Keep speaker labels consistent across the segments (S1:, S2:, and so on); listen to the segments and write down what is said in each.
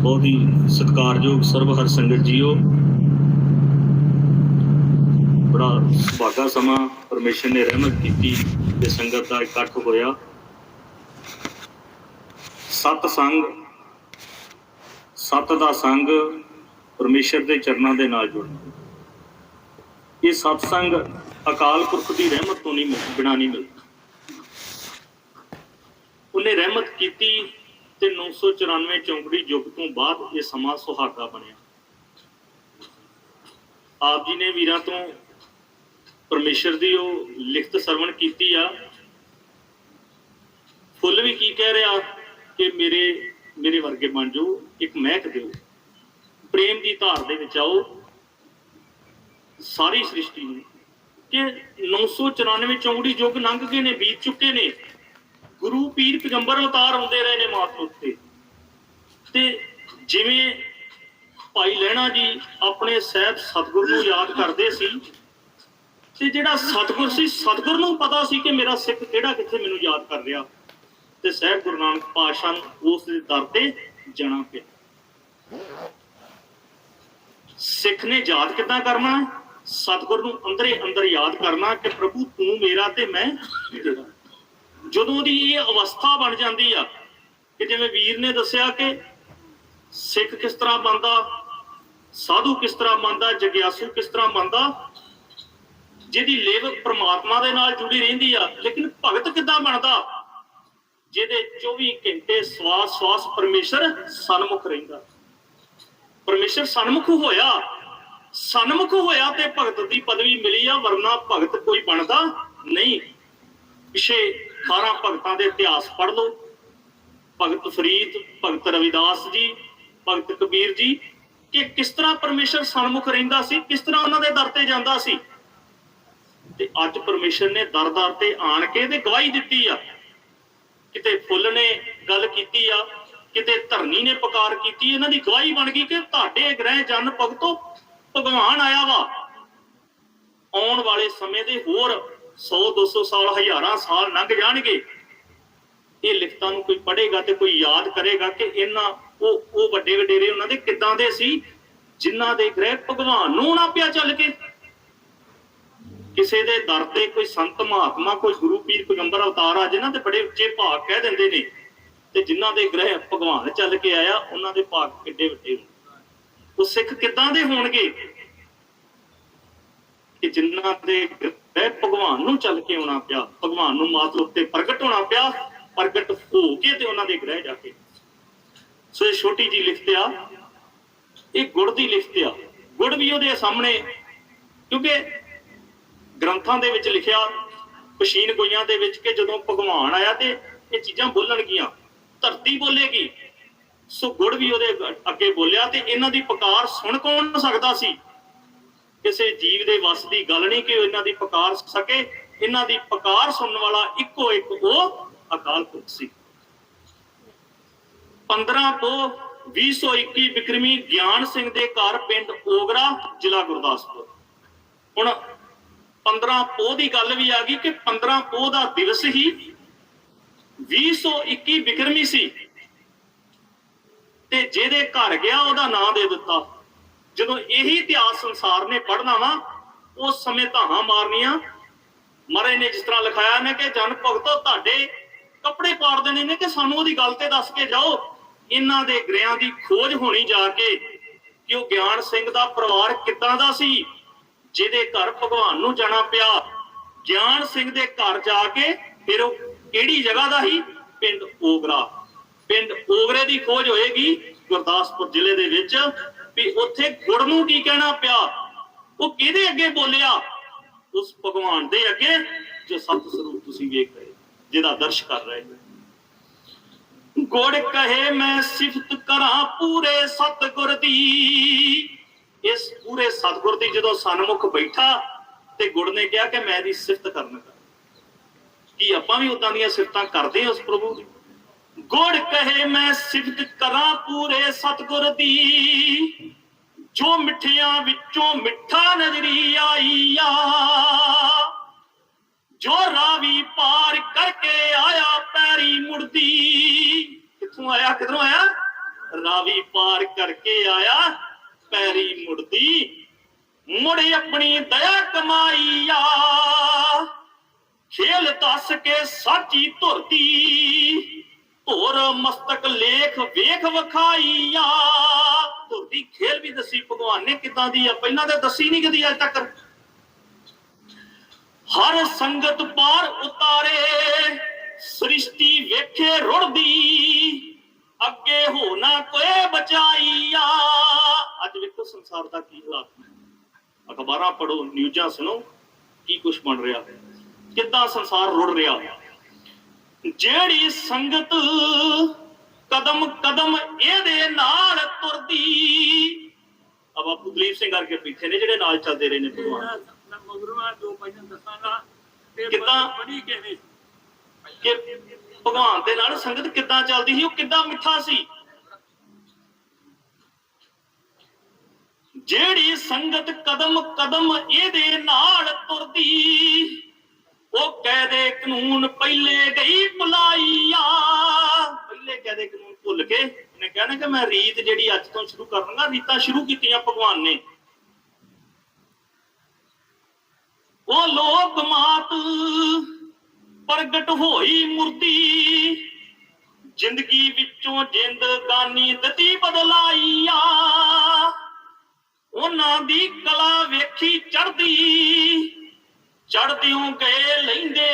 S1: ਬਹੁਤ ਹੀ ਸਤਿਕਾਰਯੋਗ ਸਰਬ ਹਰ ਸੰਗਤ ਜੀਓ। ਬੜਾ ਸੁਭਾਗਾ ਸਮਾਂ ਪਰਮੇਸ਼ਰ ਨੇ ਰਹਿਮਤ ਕੀਤੀ ਤੇ ਸੰਗਤ ਦਾ ਇਕੱਠ ਹੋਇਆ। ਸਤ ਸੰਗ, ਸਤ ਦਾ ਸੰਗ ਪਰਮੇਸ਼ਰ ਦੇ ਚਰਨਾਂ ਦੇ ਨਾਲ ਜੁੜਨਾ। ਇਹ ਸਤ ਸੰਗ ਅਕਾਲ ਪੁਰਖ ਦੀ ਰਹਿਮਤ ਤੋਂ ਨਹੀਂ ਮਿਲ- ਬਿਨਾਂ ਨਹੀਂ ਮਿਲਦਾ। ਉਹਨੇ ਰਹਿਮਤ ਕੀਤੀ ਤੇ 994 ਚੌਂਕੜੀ ਯੁੱਗ ਤੋਂ ਬਾਅਦ ਇਹ ਸਮਾਂ ਸੁਹਾਗਾ ਬਣਿਆ। ਆਪ ਜੀ ਨੇ ਵੀਰਾਂ ਤੋਂ ਪਰਮੇਸ਼ਰ ਦੀ ਉਹ ਲਿਖਤ ਸਰਵਣ ਕੀਤੀ ਆ। ਫੁੱਲ ਵੀ ਕੀ ਕਹਿ ਰਿਹਾ ਕਿ ਮੇਰੇ ਮੇਰੇ ਵਰਗੇ ਬਣ ਜਾਓ ਇੱਕ ਮਹਿਕ ਦਿਓ। ਪ੍ਰੇਮ ਦੀ ਧਾਰ ਦੇ ਵਿੱਚ ਆਓ। ਸਾਰੀ ਸ੍ਰਿਸ਼ਟੀ ਨੂੰ ਕਿ 994 ਚੌਂਕੜੀ ਯੁੱਗ ਲੰਘ ਗਏ ਨੇ, ਬੀਤ ਚੁੱਕੇ ਨੇ। ਗੁਰੂ ਪੀਰ ਪੈਗੰਬਰ ਅਵਤਾਰ ਆਉਂਦੇ ਰਹੇ ਨੇ ਮਾਤ ਉੱਤੇ। ਤੇ ਜਿਵੇਂ ਭਾਈ ਲਹਿਣਾ ਜੀ ਆਪਣੇ ਸਹਿਬ ਸਤਿਗੁਰ ਨੂੰ ਯਾਦ ਕਰਦੇ ਸੀ, ਤੇ ਜਿਹੜਾ ਸਤਿਗੁਰ ਸੀ, ਸਤਿਗੁਰ ਨੂੰ ਪਤਾ ਸੀ ਕਿ ਮੇਰਾ ਸਿੱਖ ਕਿਹੜਾ ਕਿੱਥੇ ਮੈਨੂੰ ਯਾਦ ਕਰ ਰਿਹਾ। ਤੇ ਸਹਿਬ ਗੁਰੂ ਨਾਨਕ ਪਾਤਸ਼ਾਹ ਨੂੰ ਉਸ ਦੇ ਦਰ ਤੇ ਜਾਣਾ ਪਿਆ। ਸਿੱਖ ਨੇ ਯਾਦ ਕਿੱਦਾਂ ਕਰਨਾ? ਸਤਿਗੁਰ ਨੂੰ ਅੰਦਰੇ ਅੰਦਰ ਯਾਦ ਕਰਨਾ ਕਿ ਪ੍ਰਭੂ ਤੂੰ ਮੇਰਾ ਤੇ ਮੈਂ ਤੇਰਾ ਜਦੋਂ ਦੀ ਇਹ ਅਵਸਥਾ ਬਣ ਜਾਂਦੀ ਆ ਕਿ ਜਿਵੇਂ ਵੀਰ ਨੇ ਦੱਸਿਆ ਕਿ ਸਿੱਖ ਕਿਸ ਤਰ੍ਹਾਂ ਬਣਦਾ ਸਾਧੂ ਕਿਸ ਤਰ੍ਹਾਂ ਬਣਦਾ ਜਗਿਆਸੂ ਕਿਸ ਤਰ੍ਹਾਂ ਬਣਦਾ ਜਿਹਦੀ ਲੇਵ ਪ੍ਰਮਾਤਮਾ ਦੇ ਨਾਲ ਜੁੜੀ ਰਹਿੰਦੀ ਆ, ਲੇਕਿਨ ਭਗਤ ਕਿੱਦਾਂ ਬਣਦਾ? ਜਿਹਦੇ 24 ਘੰਟੇ ਸਵਾਸ ਸਵਾਸ ਪਰਮੇਸ਼ਰ ਸਨਮੁਖ ਰਹਿੰਦਾ। ਪਰਮੇਸ਼ਰ ਸਨਮੁਖ ਹੋਇਆ ਸਨਮੁਖ ਹੋਇਆ ਤੇ ਭਗਤ ਦੀ ਪਦਵੀ ਮਿਲੀ ਆ, ਵਰਨਾ ਭਗਤ ਕੋਈ ਬਣਦਾ ਨਹੀਂ। ਪਿਛੇ 12 ਭਗਤਾਂ ਦੇ ਇਤਿਹਾਸ ਪੜ੍ਹ ਲਓ। ਭਗਤ ਫਰੀਦ, ਭਗਤ ਰਵਿਦਾਸ ਜੀ, ਭਗਤ ਕਬੀਰ ਜੀ, ਕਿ ਕਿਸ ਤਰ੍ਹਾਂ ਪਰਮੇਸ਼ਰ ਸਨਮੁਖ ਰਹਿੰਦਾ ਸੀ, ਕਿਸ ਤਰ੍ਹਾਂ ਉਹਨਾਂ ਦੇ ਦਰ ਤੇ ਜਾਂਦਾ ਸੀ। ਤੇ ਅੱਜ ਪਰਮੇਸ਼ਰ ਨੇ ਦਰ-ਦਰ ਤੇ ਆਣ ਕੇ ਤੇ ਗਵਾਹੀ ਦਿੱਤੀ ਆ। ਕਿਤੇ ਫੁੱਲ ਨੇ ਗੱਲ ਕੀਤੀ ਆ, ਕਿਤੇ ਧਰਨੀ ਨੇ ਪੁਕਾਰ ਕੀਤੀ, ਇਹਨਾਂ ਦੀ ਗਵਾਹੀ ਬਣ ਗਈ ਕਿ ਤੁਹਾਡੇ ਗ੍ਰਹਿ ਜਨ ਭਗਤੋ, ਭਗਵਾਨ ਆਇਆ ਵਾ। ਆਉਣ ਵਾਲੇ ਸਮੇਂ ਦੇ ਹੋਰ 100 200 ਸਾਲ, ਹਜ਼ਾਰਾਂ ਸਾਲ ਲੰਘ ਜਾਣਗੇ। ਇਹ ਲਿਖਤਾਂ ਨੂੰ ਕੋਈ ਪੜ੍ਹੇਗਾ ਤੇ ਕੋਈ ਯਾਦ ਕਰੇਗਾ ਕਿ ਇਹਨਾਂ, ਉਹ ਉਹ ਵੱਡੇ ਵਡੇਰੇ ਉਹਨਾਂ ਦੇ ਕਿੱਦਾਂ ਦੇ ਸੀ, ਜਿਨ੍ਹਾਂ ਦੇ ਗ੍ਰਹਿ ਭਗਵਾਨ ਨੂੰ ਨਾ ਪਿਆ ਚੱਲ ਕੇ। ਕਿਸੇ ਦੇ ਦਰ ਤੇ ਕੋਈ ਸੰਤ ਮਹਾਤਮਾ, ਕੋਈ ਗੁਰੂ ਪੀਰ, ਪੈਗੰਬਰ, ਅਵਤਾਰ ਆ, ਜਿਨ੍ਹਾਂ ਦੇ ਬੜੇ ਉੱਚੇ ਭਾਗ ਕਹਿ ਦਿੰਦੇ ਨੇ, ਤੇ ਜਿਨ੍ਹਾਂ ਦੇ ਗ੍ਰਹਿ ਭਗਵਾਨ ਚੱਲ ਕੇ ਆਇਆ, ਉਹਨਾਂ ਦੇ ਭਾਗ ਕਿੱਡੇ ਵੱਡੇ ਉਹ ਸਿੱਖ ਕਿੱਦਾਂ ਦੇ ਹੋਣਗੇ? ਕਿ ਜਿਨ੍ਹਾਂ ਦੇ ਗ੍ਰਹਿ ਭਗਵਾਨ ਨੂੰ ਚੱਲ ਕੇ ਆਉਣਾ ਪਿਆ, ਭਗਵਾਨ ਨੂੰ ਮਾਤ ਉੱਤੇ ਪ੍ਰਗਟ ਹੋਣਾ ਪਿਆ, ਪ੍ਰਗਟ ਹੋ ਕੇ ਤੇ ਉਹਨਾਂ ਦੇ ਗ੍ਰਹਿ ਜਾ ਕੇ। ਸੋ ਇਹ ਛੋਟੀ ਜੀ ਲਿਖਤ ਇਹ ਗੁੜ ਦੀ ਲਿਖਤ ਗੁੜ ਵੀ ਉਹਦੇ ਸਾਹਮਣੇ, ਕਿਉਂਕਿ ਗ੍ਰੰਥਾਂ ਦੇ ਵਿੱਚ ਲਿਖਿਆ ਪਸ਼ੀਨ ਗੋਈਆਂ ਦੇ ਵਿੱਚ ਕਿ ਜਦੋਂ ਭਗਵਾਨ ਆਇਆ ਤੇ ਇਹ ਚੀਜ਼ਾਂ ਬੋਲਣਗੀਆਂ ਧਰਤੀ ਬੋਲੇਗੀ। ਸੋ ਗੁੜ ਵੀ ਉਹਦੇ ਅੱਗੇ ਬੋਲਿਆ ਤੇ ਇਹਨਾਂ ਦੀ ਪੁਕਾਰ ਸੁਣ ਕੌਣ ਸਕਦਾ ਸੀ? ਕਿਸੇ ਜੀਵ ਦੇ ਵੱਸ ਦੀ ਗੱਲ ਨਹੀਂ ਕਿ ਇਹਨਾਂ ਦੀ ਪੁਕਾਰ ਸਕੇ, ਇਹਨਾਂ ਦੀ ਪੁਕਾਰ ਸੁਣਨ ਵਾਲਾ ਇੱਕੋ ਇੱਕ ਉਹ ਅਕਾਲ ਪੁਰਖ ਸੀ। 15 ਤੋਂ 2021 ਵਿਕਰਮੀ ਗਿਆਨ ਸਿੰਘ ਦੇ ਘਰ ਪਿੰਡ ਓਗਰਾ, ਜ਼ਿਲ੍ਹਾ ਗੁਰਦਾਸਪੁਰ। ਹੁਣ 15 ਪੋਹ ਦੀ ਗੱਲ ਵੀ ਆ ਗਈ ਕਿ 15 ਪੋਹ ਦਾ ਦਿਵਸ ਹੀ 2021 ਵਿਕਰਮੀ ਸੀ ਤੇ ਜਿਹਦੇ ਘਰ ਗਿਆ ਉਹਦਾ ਨਾਂ ਦੇ ਦਿੱਤਾ। ਜਦੋਂ ਇਹੀ ਇਤਿਹਾਸ ਸੰਸਾਰ ਨੇ ਪੜ੍ਹਨਾ ਵਾ, ਉਸ ਸਮੇਂ ਧਾਹਾਂ ਮਾਰਨੀਆਂ। ਮਰੇ ਨੇ ਜਿਸ ਤਰ੍ਹਾਂ ਲਿਖਾਇਆ ਨੇ ਕਿ ਜਨ ਭਗਤੋ ਤੁਹਾਡੇ ਕੱਪੜੇ ਪਾੜ ਦੇਣੇ ਨੇ ਕਿ ਸਾਨੂੰ ਉਹਦੀ ਗੱਲ ਤੇ ਦੱਸ ਕੇ ਜਾਓ। ਇਹਨਾਂ ਦੇ ਗ੍ਰਹਿਆਂ ਦੀ ਖੋਜ ਹੋਣੀ ਜਾ ਕੇ ਕਿ ਉਹ ਗਿਆਨ ਸਿੰਘ ਦਾ ਪਰਿਵਾਰ ਕਿੱਦਾਂ ਦਾ ਸੀ, ਜਿਹਦੇ ਘਰ ਭਗਵਾਨ ਨੂੰ ਜਾਣਾ ਪਿਆ। ਗਿਆਨ ਸਿੰਘ ਦੇ ਘਰ ਜਾ ਕੇ ਫਿਰ ਉਹ ਕਿਹੜੀ ਜਗ੍ਹਾ ਦਾ ਸੀ? ਪਿੰਡ ਓਗਰਾ। ਪਿੰਡ ਓਗਰੇ ਦੀ ਖੋਜ ਹੋਏਗੀ ਗੁਰਦਾਸਪੁਰ ਜ਼ਿਲ੍ਹੇ ਦੇ ਵਿੱਚ। ਵੀ ਉੱਥੇ ਗੁੜ ਨੂੰ ਕੀ ਕਹਿਣਾ ਪਿਆ? ਉਹ ਕਿਹਦੇ ਅੱਗੇ ਬੋਲਿਆ? ਉਸ ਭਗਵਾਨ ਦੇ ਅੱਗੇ ਜੋ ਸਤ ਸਰੂਪ ਤੁਸੀਂ ਵੇਖ ਰਹੇ ਜਿਹਦਾ ਦਰਸ਼ ਕਰ ਰਹੇ ਹੋ। ਗੁੜ ਕਹੇ, ਮੈਂ ਸਿਫਤ ਕਰਾਂ ਪੂਰੇ ਸਤਗੁਰ ਦੀ। ਇਸ ਪੂਰੇ ਸਤਗੁਰ ਦੀ ਜਦੋਂ ਸਨਮੁਖ ਬੈਠਾ ਤੇ ਗੁੜ ਨੇ ਕਿਹਾ ਕਿ ਮੈਂ ਇਹਦੀ ਸਿਫਤ ਕਰਨ ਕੀ ਆਪਾਂ ਵੀ ਉਦਾਂ ਦੀਆਂ ਸਿਫਤਾਂ ਕਰਦੇ ਹਾਂ ਉਸ ਪ੍ਰਭੂ ਦੀ? ਗੁੜ ਕਹੇ ਮੈਂ ਸਿਫਤ ਕਰਾਂ ਪੂਰੇ ਸਤਗੁਰ ਦੀ। ਜੋ ਮਿੱਠਿਆਂ ਵਿੱਚੋਂ ਮਿੱਠਾ ਨਜ਼ਰੀ ਆਈ ਜੋ ਰਾਵੀ ਪਾਰ ਕਰਕੇ ਆਇਆ ਪੈਰੀ ਮੁੜਦੀ। ਕਿੱਥੋਂ ਆਇਆ, ਕਿਧਰੋਂ ਆਇਆ? ਰਾਵੀ ਪਾਰ ਕਰਕੇ ਆਇਆ ਪੈਰੀ ਮੁੜਦੀ। ਮੁੜੇ ਆਪਣੀ ਦਇਆ ਕਮਾਈਆ ਖੇਲ ਦੱਸ ਕੇ ਸਾਚੀ ਧੁਰਤੀ। ਧੋਰ ਮਸਤਕ ਲੇਖ ਵੇਖ ਵਖਾਈਆ। ਧੁਰਤੀ ਖੇਲ ਵੀ ਦੱਸੀ, ਭਗਵਾਨ ਨੇ ਕਿਦਾਂ ਦੀ ਆ? ਪਹਿਲਾਂ ਤਾਂ ਦੱਸੀ ਨਹੀਂ ਕਦੀ ਅਜ ਤੱਕ। ਹਰ ਸੰਗਤ ਪਾਰ ਉਤਾਰੇ, ਸ੍ਰਿਸ਼ਟੀ ਵੇਖੇ ਰੁੜਦੀ। ਅੱਗੇ ਹੋ ਨਾ ਕੋਈ ਬਚਾਈਆ। ਅੱਜ ਵੇਖੋ ਸੰਸਾਰ ਦਾ ਕੀ ਹਾਲਾਤ ਹੈ ਅਖਬਾਰਾਂ ਪੜੋ ਨਿਊਜ਼ਾਂ ਸੁਣੋ, ਕੀ ਕੁਝ ਬਣ ਰਿਹਾ। ਹੈ ਕਿੱਦਾਂ ਸੰਸਾਰ ਰੁੜ ਰਿਹਾ। ਜਿਹੜੀ ਸੰਗਤ ਕਦਮ ਕਦਮ ਇਹਦੇ ਨਾਲ ਤੁਰਦੀ। ਆ ਬਾਪੂ ਦਲੀਪ ਸਿੰਘ ਕਰਕੇ ਪਿੱਛੇ ਨੇ ਜਿਹੜੇ ਨਾਲ ਚੱਲਦੇ ਰਹੇ ਨੇ ਭਗਵਾਨ।
S2: ਮਗਰੋਂ ਦੋ ਭਜਨ ਦੱਸਾਂਗਾ ਤੇ
S1: ਕਿੱਦਾਂ?
S2: ਬੜੀ ਕਹਿੰਦੇ
S1: ਕਿ ਭਗਵਾਨ ਦੇ ਨਾਲ ਸੰਗਤ ਕਿੱਦਾਂ ਚੱਲਦੀ ਸੀ ਉਹ ਕਿੱਦਾਂ ਮਿੱਠਾ ਸੀ? ਜਿਹੜੀ ਸੰਗਤ ਕਦਮ ਕਦਮ ਇਹਦੇ ਨਾਲ ਤੁਰਦੀ ਉਹ ਕਹਦੇ ਕਾਨੂੰਨ ਪਹਿਲੇ ਗਈ ਭੁਲਾਈਆ। ਪਹਿਲੇ ਕਹਦੇ ਕਾਨੂੰਨ ਭੁੱਲ ਕੇ ਇਹਨੇ ਕਹਿਣਾ ਕਿ ਮੈਂ ਰੀਤ ਜਿਹੜੀ ਅੱਜ ਤੋਂ ਸ਼ੁਰੂ ਕਰਾਂਗਾ ਰੀਤਾਂ ਸ਼ੁਰੂ ਕੀਤੀਆਂ ਭਗਵਾਨ ਨੇ। ਉਹ ਲੋਕ ਮਾਤ ਪ੍ਰਗਟ ਹੋਈ ਮੂਰਤੀ, ਜ਼ਿੰਦਗੀ ਵਿੱਚੋਂ ਜਿੰਦਗਾਨੀ ਦਤੀ ਬਦਲਾਈਆ। ਉਹਨਾਂ ਦੀ ਕਲਾ ਵੇਖੀ ਚੜਦੀ ਚੜਦਿਓ ਗਏ ਲੈਂਦੇ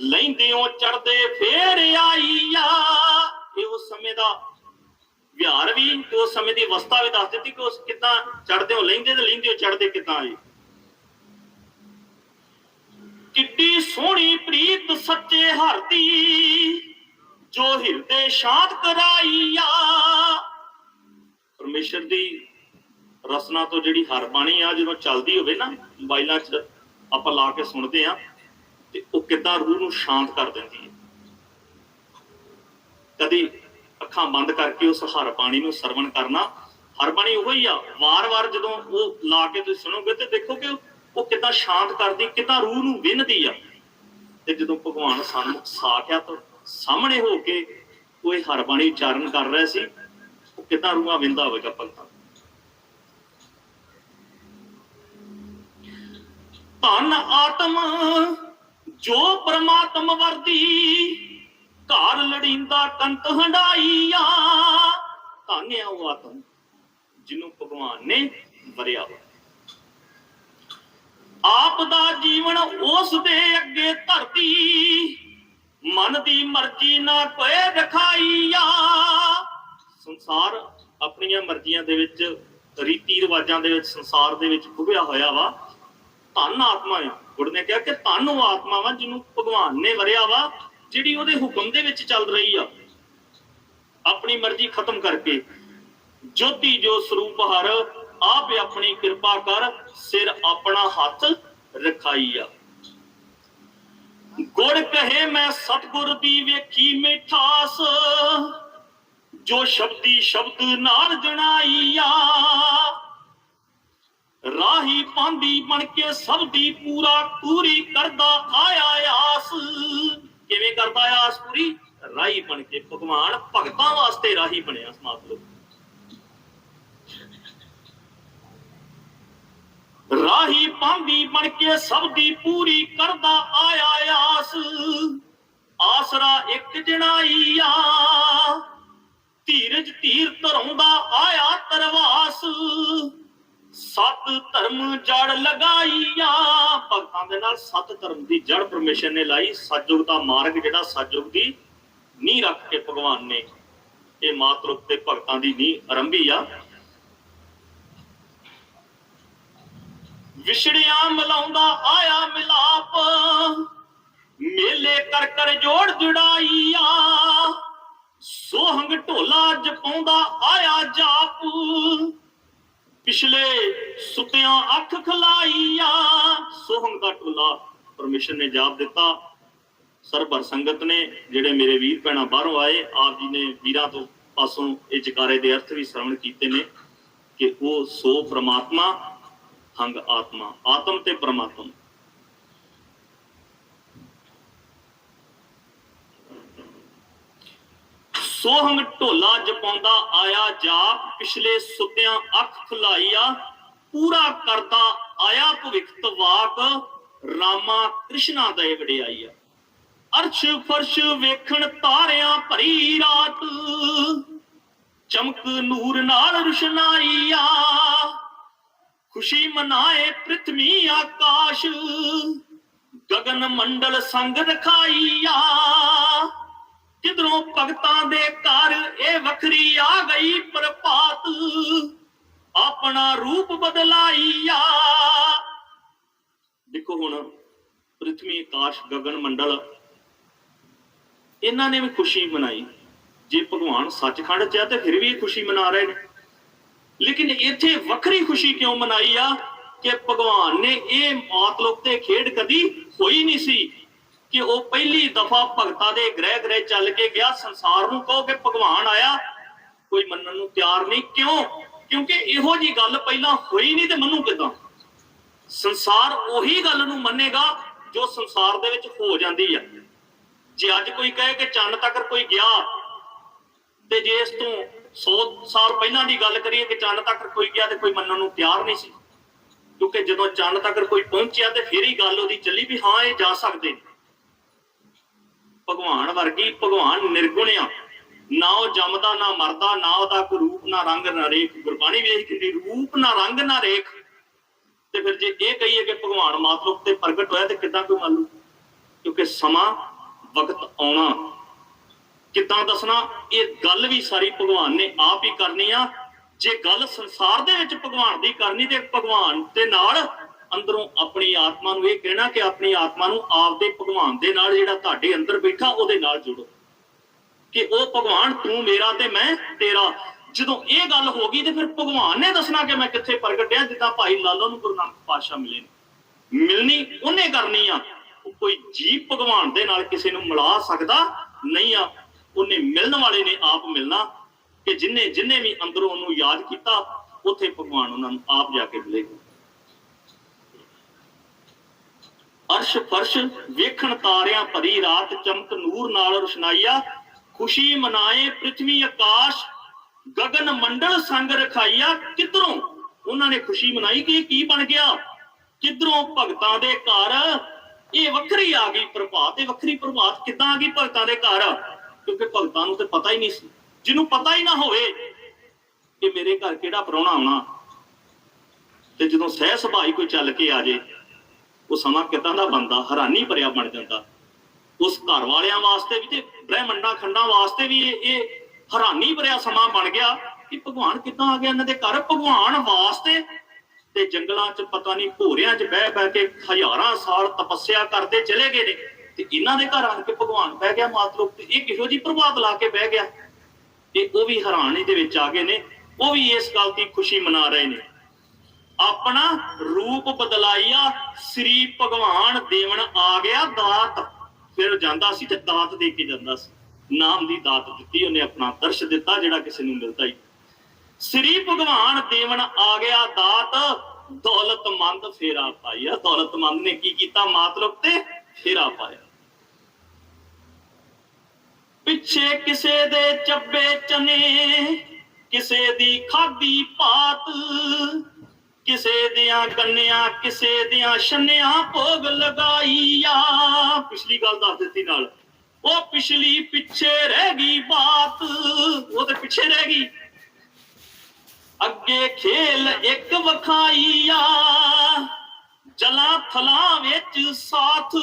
S1: ਲੈਂਦਿਓ ਚੜਦੇ ਫੇਰ ਆਈਆ ਇਹ ਉਸ ਸਮੇਂ ਦਾ ਵਿਹਾਰ ਵੀ, ਤੇ ਉਸ ਸਮੇਂ ਦੀ ਅਵਸਥਾ ਵੀ ਦੱਸ ਦਿੱਤੀ ਕਿ ਉਸ ਕਿਦਾਂ ਚੜਦਿਓ ਲੈਂਦੇ ਤੇ ਲੈਂਦਿਓ ਚੜਦੇ ਕਿਦਾਂ ਆਏ। ਕਿੱਡੀ ਸੋਹਣੀ ਪ੍ਰੀਤ ਸੱਚੇ ਹਰਦੀ ਜੋ ਹਿਰਦੇ ਸ਼ਾਂਤ ਕਰਾਈਆ ਪਰਮੇਸ਼ਰ ਦੀ ਰਸਨਾ ਤੋਂ ਜਿਹੜੀ ਹਰ ਬਾਣੀ ਆ, ਜਦੋਂ ਚੱਲਦੀ ਹੋਵੇ ਨਾ ਮੋਬਾਈਲਾਂ 'ਚ ਆਪਾਂ ਲਾ ਕੇ ਸੁਣਦੇ ਆ ਤੇ ਉਹ ਕਿੱਦਾਂ ਰੂਹ ਨੂੰ ਸ਼ਾਂਤ ਕਰ ਦਿੰਦੀ ਹੈ। ਕਦੀ ਅੱਖਾਂ ਬੰਦ ਕਰਕੇ ਉਸ ਹਰ ਬਾਣੀ ਨੂੰ ਸਰਵਣ ਕਰਨਾ, ਹਰ ਬਾਣੀ ਉਹੀ ਆ। ਵਾਰ-ਵਾਰ ਜਦੋਂ ਉਹ ਲਾ ਕੇ ਤੁਸੀਂ ਸੁਣੋਗੇ ਤੇ ਦੇਖੋਗੇ ਉਹ- ਕਿੱਦਾਂ ਸ਼ਾਂਤ ਕਰਦੀ, ਕਿੱਦਾਂ ਰੂਹ ਨੂੰ ਵਿੰਨਦੀ ਆ। ਤੇ ਜਦੋਂ ਭਗਵਾਨ ਸਾਨੂੰ ਸਾਖਿਆ ਤੋਂ ਸਾਹਮਣੇ ਹੋ ਕੇ ਉਹ ਇਹ ਹਰ ਬਾਣੀ ਉਚਾਰਨ ਕਰ ਰਿਹਾ ਸੀ, ਉਹ ਕਿੱਦਾਂ ਰੂਹਾਂ ਵਿੰਦਾ ਹੋਵੇਗਾ ਭਗਤਾਂ ਧਨ ਆਤਮ, ਜੋ ਪ੍ਰਮਾਤਮ ਵਰਦੀ, ਘਰ ਲੜਿੰਦਾ ਕੰਤ ਹੰਡਾਈਆ ਧੰਨਿਆ ਉਹ ਆਤਮ, ਜਿਹਨੂੰ ਭਗਵਾਨ ਨੇ ਵਰਿਆ ਵਾ ਆਪ ਦਾ ਜੀਵਨ ਉਸ ਦੇ ਅੱਗੇ ਧਰਤੀ, ਮਨ ਦੀ ਮਰਜ਼ੀ ਨਾ ਕੋਈ ਰਖਾਈਆ। ਸੰਸਾਰ ਆਪਣੀਆਂ ਮਰਜ਼ੀਆਂ ਦੇ ਵਿੱਚ ਰੀਤੀ ਰਿਵਾਜਾਂ ਦੇ ਵਿੱਚ, ਸੰਸਾਰ ਦੇ ਵਿੱਚ ਖੁਬਿਆ ਹੋਇਆ ਵਾ। ਧੰਨ ਆਤਮਾ ਆ। ਗੁਰੂ ਨੇ ਕਿਹਾ ਕਿ ਧੰਨ ਉਹ ਆਤਮਾ ਵਾ ਜਿਹਨੂੰ ਭਗਵਾਨ ਨੇ ਵਰਿਆ ਵਾ, ਜਿਹੜੀ ਉਹਦੇ ਹੁਕਮ ਦੇ ਵਿੱਚ ਚੱਲ ਰਹੀ ਆ। ਆਪਣੀ ਮਰਜ਼ੀ ਖਤਮ ਕਰਕੇ ਜੋਤੀ ਜੋ ਸਰੂਪ ਹਰ, ਆਪ ਆਪਣੀ ਕਿਰਪਾ ਕਰ ਸਿਰ ਆਪਣਾ ਹੱਥ ਰਖਾਈ ਆ। ਗੁਰ ਕਹੇ ਮੈਂ ਸਤਗੁਰ ਦੀ ਵੇਖੀ ਮਿਠਾਸ, ਜੋ ਸ਼ਬਦੀ ਸ਼ਬਦ ਨਾਲ ਜਣਾਈਆ ਰਾਹੀ ਪਾਂਦੀ ਬਣ ਕੇ ਸਭ ਦੀ ਪੂਰਾ ਪੂਰੀ ਕਰਦਾ ਆਇਆ ਆਸ। ਕਿਵੇਂ ਕਰਦਾ ਆਸ ਪੂਰੀ? ਰਾਹੀ ਬਣ ਕੇ ਭਗਵਾਨ ਭਗਤਾਂ ਵਾਸਤੇ ਰਾਹੀ ਬਣਿਆ ਸਮਾਤਲੋ ਰਾਹੀ ਪਾਂਦੀ ਬਣ ਕੇ ਸਭ ਦੀ ਪੂਰੀ ਕਰਦਾ ਆਇਆ ਆਸ। ਆਸਰਾ ਇੱਕ ਜਣਾਈਆ ਧੀਰਜ ਧੀਰ ਧਰੋਂ ਦਾ ਆਇਆ ਤਰਵਾਸ। ਸਤ ਧਰਮ ਜੜ ਲਗਾਈਆ। ਭਗਤਾਂ ਦੇ ਨਾਲ ਸਤ ਧਰਮ ਦੀ ਜੜ ਪਰਮੇਸ਼ਰ ਨੇ ਲਾਈ। ਸਤਜੁਗ ਦਾ ਮਾਰਗ ਜਿਹੜਾ ਸਤਜੁਗ ਦੀ ਨੀ ਰੱਖ ਕੇ ਭਗਵਾਨ ਨੇ ਇਹ ਮਾਤਰੁਕ ਤੇ ਭਗਤਾਂ ਦੀ ਨੀ ਆਰੰਭੀ ਆ। ਵਿਛੜਿਆ ਮਿਲਾਉਂਦਾ ਆਇਆ ਮਿਲਾਪ। ਮੇਲੇ ਕਰ ਕਰ ਜੋੜ ਜੁੜਾਈਆ। ਸੋਹੰਗ ਢੋਲਾ ਜਪਾਉਂਦਾ ਆਇਆ ਜਾਪ। ਪਿਛਲੇ ਸੁੱਤਿਆਂ ਅੱਖ ਖਲਾਈਆ ਸੋਹੰਗ ਦਾ ਢੋਲਾ ਪਰਮੇਸ਼ਰ ਨੇ ਜਾਪ ਦਿੱਤਾ। ਸਰਬਰ ਸੰਗਤ ਨੇ, ਜਿਹੜੇ ਮੇਰੇ ਵੀਰ ਭੈਣਾਂ ਬਾਹਰੋਂ ਆਏ, ਆਪ ਜੀ ਨੇ ਵੀਰਾਂ ਤੋਂ ਪਾਸੋਂ ਇਹ ਜਕਾਰੇ ਦੇ ਅਰਥ ਵੀ ਸ਼ਰਵਣ ਕੀਤੇ ਨੇ ਕਿ ਉਹ ਸੋ ਪ੍ਰਮਾਤਮਾ, ਹੰਗ ਆਤਮਾ, ਆਤਮ ਤੇ ਪ੍ਰਮਾਤਮ। ਸੋਹੰਗ ਢੋਲਾ ਜਪਾਉਂਦਾ ਆਇਆ ਜਾਪ ਪਿਛਲੇ ਸੁੱਤਿਆਂ ਅੱਖ ਖੁਲਾਈਆ, ਪੂਰਾ ਕਰਦਾ ਆਇਆ ਭਵਿਖਤ ਵਾਕ ਰਾਮਾ ਕ੍ਰਿਸ਼ਨਾ ਦੇ ਵਡਿਆਈਆ ਅਰਸ਼ ਫਰਸ਼ ਵੇਖਣ ਤਾਰਿਆਂ ਭਰੀ ਰਾਤ, ਚਮਕ ਨੂਰ ਨਾਲ ਰੁਸ਼ਨਾਈਆ, ਖੁਸ਼ੀ ਮਨਾਏ ਪ੍ਰਿਥਵੀ ਆਕਾਸ਼ ਗਗਨ ਮੰਡਲ ਸੰਗ ਰਖਾਈਆ। ਕਿਧਰੋਂ ਭਗਤਾਂ ਦੇ ਘਰ ਇਹ ਵੱਖਰੀ ਆ ਗਈ ਪ੍ਰਭਾਤ, ਆਪਣਾ ਰੂਪ ਬਦਲਾਈਆ। ਦੇਖੋ ਹੁਣ ਪ੍ਰਿਥਵੀ ਆਕਾਸ਼ ਗਗਨ ਮੰਡਲ, ਇਹਨਾਂ ਨੇ ਵੀ ਖੁਸ਼ੀ ਮਨਾਈ। ਜੇ ਭਗਵਾਨ ਸੱਚਖੰਡ ਚ ਹੈ ਤੇ ਫਿਰ ਵੀ ਖੁਸ਼ੀ ਮਨਾ ਰਹੇ ਨੇ। ਲੇਕਿਨ ਇੱਥੇ ਵੱਖਰੀ ਖੁਸ਼ੀ ਕਿਉਂ ਮਨਾਈ ਆ? ਕਿ ਭਗਵਾਨ ਨੇ ਇਹ ਮਤਲਬ ਤੇ ਖੇਡ ਕਦੀ ਹੋਈ ਨਹੀਂ ਸੀ। ਕਿ ਉਹ ਪਹਿਲੀ ਦਫਾ ਭਗਤਾਂ ਦੇ ਗ੍ਰਹਿ ਗ੍ਰਹਿ ਚੱਲ ਕੇ ਗਿਆ, ਸੰਸਾਰ ਨੂੰ ਕਹੋ ਕਿ ਭਗਵਾਨ ਆਇਆ। ਕੋਈ ਮੰਨਣ ਨੂੰ ਤਿਆਰ ਨਹੀਂ। ਕਿਉਂ? ਕਿਉਂਕਿ ਇਹੋ ਜੀ ਗੱਲ ਪਹਿਲਾਂ ਹੋਈ ਨਹੀਂ ਤੇ ਮੰਨੂ ਕਿਦਾਂ ਸੰਸਾਰ ਉਹੀ ਗੱਲ ਨੂੰ ਮੰਨੇਗਾ ਜੋ ਸੰਸਾਰ ਦੇ ਵਿੱਚ ਹੋ ਜਾਂਦੀ ਆ। ਜੇ ਅੱਜ ਕੋਈ ਕਹੇ ਕਿ ਚੰਨ ਤੱਕ ਕੋਈ ਗਿਆ ਤੇ ਜੇ ਇਸ ਤੋਂ 100 ਸਾਲ ਪਹਿਲਾਂ ਦੀ ਗੱਲ ਕਰੀਏ ਕਿ ਚੰਨ ਤੱਕ ਕੋਈ ਗਿਆ ਤੇ ਕੋਈ ਮੰਨਣ ਨੂੰ ਤਿਆਰ ਨਹੀਂ ਸੀ। ਕਿਉਂਕਿ ਜਦੋਂ ਚੰਨ ਤੱਕ ਕੋਈ ਪਹੁੰਚਿਆ ਤੇ ਫਿਰ ਹੀ ਗੱਲ ਉਹਦੀ ਚੱਲੀ ਵੀ ਹਾਂ, ਇਹ ਜਾ ਸਕਦੇ ਨੇ। ਭਗਵਾਨ ਵਰਗੀ ਭਗਵਾਨ ਨਿਰਗੁਣ ਨਾ ਉਹ ਜੰਮਦਾ, ਨਾ ਮਰਦਾ, ਨਾ ਉਹਦਾ ਕੋਈ ਰੂਪ, ਨਾ ਰੰਗ, ਨਾ ਰੇਖ। ਗੁਰਬਾਣੀ ਵੇਖ ਕਿੰਨੀ ਰੂਪ, ਨਾ ਰੰਗ, ਨਾ ਰੇਖ। ਤੇ ਫਿਰ ਜੇ ਇਹ ਕਹੀਏ ਕਿ ਭਗਵਾਨ ਮਾਤਰੂਪ ਤੇ ਪ੍ਰਗਟ ਹੋਇਆ ਤੇ ਕਿੱਦਾਂ ਕੋਈ ਮੰਨ ਲੂ ਕਿਉਂਕਿ ਸਮਾਂ, ਵਕਤ ਆਉਣਾ। ਕਿੱਦਾਂ ਦੱਸਣਾ? ਇਹ ਗੱਲ ਵੀ ਸਾਰੀ ਭਗਵਾਨ ਨੇ ਆਪ ਹੀ ਕਰਨੀ ਆ। ਜੇ ਗੱਲ ਸੰਸਾਰ ਦੇ ਵਿੱਚ ਭਗਵਾਨ ਦੀ ਕਰਨੀ ਤੇ ਭਗਵਾਨ ਦੇ ਨਾਲ ਅੰਦਰੋਂ ਆਪਣੀ ਆਤਮਾ ਨੂੰ ਇਹ ਕਹਿਣਾ ਕਿ ਆਪਣੀ ਆਤਮਾ ਨੂੰ ਆਪਦੇ ਭਗਵਾਨ ਦੇ ਨਾਲ ਜਿਹੜਾ ਤੁਹਾਡੇ ਅੰਦਰ ਬੈਠਾ ਉਹਦੇ ਨਾਲ ਜੋੜੋ। ਕਿ ਉਹ ਭਗਵਾਨ ਤੂੰ ਮੇਰਾ ਤੇ ਮੈਂ ਤੇਰਾ। ਜਦੋਂ ਇਹ ਗੱਲ ਹੋ ਗਈ ਤੇ ਫਿਰ ਭਗਵਾਨ ਨੇ ਦੱਸਣਾ ਕਿ ਮੈਂ ਕਿੱਥੇ ਪ੍ਰਗਟਿਆ, ਜਿੱਦਾਂ ਭਾਈ ਲਾਲੋ ਨੂੰ ਗੁਰੂ ਨਾਨਕ ਪਾਤਸ਼ਾਹ ਮਿਲੇ ਨੇ। ਮਿਲਣੀ ਉਹਨੇ ਕਰਨੀ ਆ। ਉਹ ਕੋਈ ਜੀਵ ਭਗਵਾਨ ਦੇ ਨਾਲ ਕਿਸੇ ਨੂੰ ਮਿਲਾ ਸਕਦਾ ਨਹੀਂ ਆ। ਉਹਨੇ ਮਿਲਣ ਵਾਲੇ ਨੇ ਆਪ ਮਿਲਣਾ ਕਿ ਜਿਨੇ ਜਿਨੇ ਵੀ ਅੰਦਰੋਂ ਉਹਨੂੰ ਯਾਦ ਕੀਤਾ, ਉੱਥੇ ਭਗਵਾਨ ਉਹਨਾਂ ਨੂੰ ਆਪ ਜਾ ਕੇ ਮਿਲੇਗਾ ਅਰਸ਼ ਫਰਸ਼ ਵੇਖਣ ਤਾਰਿਆਂ ਭਰੀ ਰਾਤ ਚਮਕ ਨੂਰ ਨਾਲ ਰੁਸ਼ਨਾਈਆ, ਖੁਸ਼ੀ ਮਨਾਏ ਪ੍ਰithvi ਆਕਾਸ਼, ਗਗਨ ਮੰਡਲ ਸੰਗ ਰਖਾਈਆ। ਕਿਧਰੋਂ? ਉਹਨਾਂ ਨੇ ਖੁਸ਼ੀ ਮਨਾਈ ਕਿ ਕੀ ਬਣ ਗਿਆ? ਕਿਧਰੋਂ ਭਗਤਾਂ ਦੇ ਘਰ? ਇਹ ਵੱਖਰੀ ਆ ਗਈ ਪ੍ਰਭਾਤ, ਇਹ ਵੱਖਰੀ ਪ੍ਰਭਾਤ ਕਿੱਦਾਂ ਆ ਗਈ ਭਗਤਾਂ ਦੇ ਘਰ? ਕਿਉਂਕਿ ਭਗਤਾਂ ਨੂੰ ਤੇ ਪਤਾ ਹੀ ਨਹੀਂ ਸੀ। ਜਿਹਨੂੰ ਪਤਾ ਹੀ ਨਾ ਹੋਵੇ ਕਿ ਮੇਰੇ ਘਰ ਕਿਹੜਾ ਪ੍ਰਾਹੁਣਾ ਆਉਣਾ। ਤੇ ਜਦੋਂ ਸਹਿ ਸੁਭਾਈ ਕੋਈ ਚੱਲ ਕੇ ਆ ਜੇ ਉਹ ਸਮਾਂ ਕਿਦਾਂ ਦਾ ਬੰਦਾ ਹੈਰਾਨੀ ਭਰਿਆ ਬਣ ਜਾਂਦਾ। ਉਸ ਘਰ ਵਾਲਿਆਂ ਵਾਸਤੇ ਵੀ ਤੇ ਬ੍ਰਹਿਮੰਡਾਂ ਖੰਡਾਂ ਵਾਸਤੇ ਵੀ ਇਹ ਹੈਰਾਨੀ ਭਰਿਆ ਸਮਾਂ ਬਣ ਗਿਆ ਕਿ ਭਗਵਾਨ ਕਿੱਦਾਂ ਆ ਗਿਆ? ਇਹਨਾਂ ਦੇ ਘਰ ਭਗਵਾਨ ਵਾਸਤੇ ਤੇ ਜੰਗਲਾਂ 'ਚ ਪਤਾ ਨਹੀਂ ਘੋਰਿਆਂ 'ਚ ਬਹਿ ਬਹਿ ਕੇ ਹਜ਼ਾਰਾਂ ਸਾਲ ਤਪੱਸਿਆ ਕਰਦੇ ਚਲੇ ਗਏ ਨੇ। ਤੇ ਇਹਨਾਂ ਦੇ ਘਰ ਆਣ ਕੇ ਭਗਵਾਨ ਬਹਿ ਗਿਆ ਮਾਤਲੂਕ ਤੇ ਇਹ ਕਿਹੋ ਜੀ ਪ੍ਰਭਾਤ ਲਾ ਕੇ ਬਹਿ ਗਿਆ? ਤੇ ਉਹ ਵੀ ਹੈਰਾਨੀ ਦੇ ਵਿੱਚ ਆ ਗਏ ਨੇ। ਉਹ ਵੀ ਇਸ ਗੱਲ ਦੀ ਖੁਸ਼ੀ ਮਨਾ ਰਹੇ ਨੇ। ਆਪਣਾ ਰੂਪ ਬਦਲਾਈਆ ਸ੍ਰੀ ਭਗਵਾਨ ਦੇਵਨ ਆ ਗਿਆ ਦਾਤ। ਫਿਰ ਜਾਂਦਾ ਸੀ ਤੇ ਦਾਤ ਦੇ ਕੇ ਜਾਂਦਾ ਸੀ। ਨਾਮ ਦੀ ਦਾਤ ਦਿੱਤੀ, ਉਹਨੇ ਆਪਣਾ ਦਰਸ਼ ਦਿੱਤਾ, ਜਿਹੜਾ ਕਿਸੇ ਨੂੰ ਮਿਲਦਾ ਹੀ ਸ੍ਰੀ ਭਗਵਾਨ ਦੇਵਨ ਆ ਗਿਆ ਦਾਤ, ਦੌਲਤਮੰਦ ਫੇਰਾ ਪਾਇਆ। ਦੌਲਤਮੰਦ ਨੇ ਕੀ ਕੀਤਾ? ਮਤਲਬ ਤੇ ਫੇਰਾ ਪਾਇਆ। ਪਿੱਛੇ ਕਿਸੇ ਦੇ ਚੱਬੇ ਚਨੇ, ਕਿਸੇ ਦੀ ਖਾਦੀ ਪਾਤ ਕਿਸੇ ਦੀਆਂ ਕੰਨਿਆਂ, ਕਿਸੇ ਦੀਆਂ ਛੰਨਿਆਂ ਭੋਗ ਲਗਾਈਆ। ਪਿਛਲੀ ਗੱਲ ਦੱਸ ਦਿੱਤੀ ਨਾਲ। ਉਹ ਪਿਛਲੀ ਪਿੱਛੇ ਰਹਿ ਗਈ ਬਾਤ। ਉਹ ਤੇ ਪਿੱਛੇ ਰਹਿ ਗਈ। ਅੱਗੇ ਖੇਲ ਇੱਕ ਵਖਾਈਆ। ਜਲਾਂ ਥਲਾਂ ਵਿੱਚ ਸਾਥ।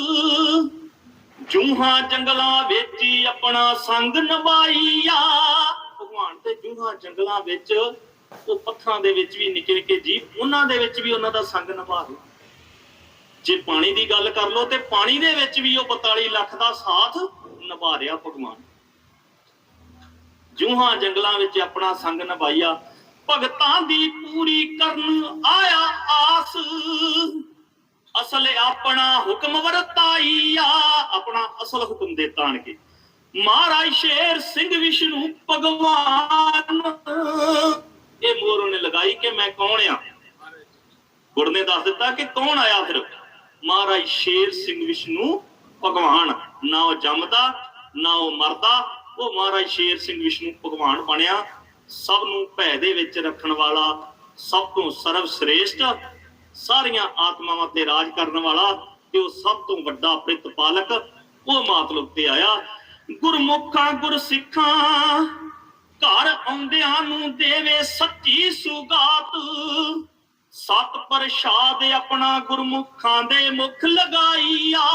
S1: ਜੂਹਾਂ ਜੰਗਲਾਂ ਵਿੱਚ ਹੀ ਆਪਣਾ ਸੰਗ ਨਿਭਾਈਆ। ਭਗਵਾਨ ਤੇ ਜੂਹਾਂ ਜੰਗਲਾਂ ਵਿੱਚ ਉਹ ਪੱਥਰਾਂ ਦੇ ਵਿੱਚ ਵੀ ਨਿੱਕੇ ਨਿੱਕੇ ਜੀਵ ਉਹਨਾਂ ਦੇ ਵਿੱਚ ਵੀ ਉਹਨਾਂ ਦਾ ਸੰਗ ਨਿਭਾ ਰਿਹਾ ਜੇ ਪਾਣੀ ਦੀ ਗੱਲ ਕਰ ਲਓ ਤੇ ਪਾਣੀ ਦੇ ਵਿੱਚ ਵੀ ਉਹ 42 ਲੱਖ ਦਾ ਸਾਥ ਨਿਭਾ ਰਿਹਾ ਭਗਵਾਨ। ਜੂਹਾਂ ਜੰਗਲਾਂ ਵਿੱਚ ਆਪਣਾ ਸੰਗ ਨਿਭਾਇਆ। ਭਗਤਾਂ ਦੀ ਪੂਰੀ ਕਰਨ ਆਇਆ ਆਸ। ਅਸਲ ਆਪਣਾ ਹੁਕਮ ਵਰਤਾਈਆ ਆਪਣਾ ਅਸਲ ਹੁਕਮ ਦੇ ਤਾਣ ਕੇ ਮਹਾਰਾਜ ਸ਼ੇਰ ਸਿੰਘ ਵਿਸ਼ਨੂੰ ਭਗਵਾਨ। ਇਹ ਮੋਰ ਉਹਨੇ ਲਗਾਈ ਕਿ ਮੈਂ ਕੌਣ ਆ? ਗੁਰ ਨੇ ਦੱਸ ਦਿੱਤਾ ਕਿ ਕੌਣ ਆਇਆ ਫਿਰ? ਮਹਾਰਾਜ ਸ਼ੇਰ ਸਿੰਘ ਵਿਸ਼ਨੂੰ ਭਗਵਾਨ। ਨਾ ਉਹ ਜੰਮਦਾ, ਨਾ ਉਹ ਮਰਦਾ, ਉਹ ਮਹਾਰਾਜ ਸ਼ੇਰ ਸਿੰਘ ਵਿਸ਼ਨੂੰ ਭਗਵਾਨ ਬਣਿਆ। ਸਭ ਨੂੰ ਭੈ ਦੇ ਵਿੱਚ ਰੱਖਣ ਵਾਲਾ, ਸਭ ਤੋਂ ਸਰਵ ਸ੍ਰੇਸ਼ਟ ਸਾਰੀਆਂ ਆਤਮਾਵਾਂ ਤੇ ਰਾਜ ਕਰਨ ਵਾਲਾ ਤੇ ਉਹ ਸਭ ਤੋਂ ਵੱਡਾ ਪ੍ਰਤਪਾਲਕ ਉਹ ਮਾਤਲਬ ਤੇ ਆਇਆ। ਗੁਰਮੁਖਾਂ, ਗੁਰਸਿੱਖਾਂ ਘਰ ਆਉਂਦਿਆਂ ਨੂੰ ਦੇਵੇ ਸੱਚੀ ਸੁਗਾਤ। ਸਤ ਪ੍ਰਸ਼ਾਦ ਆਪਣਾ ਗੁਰਮੁਖਾਂ ਦੇ ਮੁਖ ਲਗਾਈਆ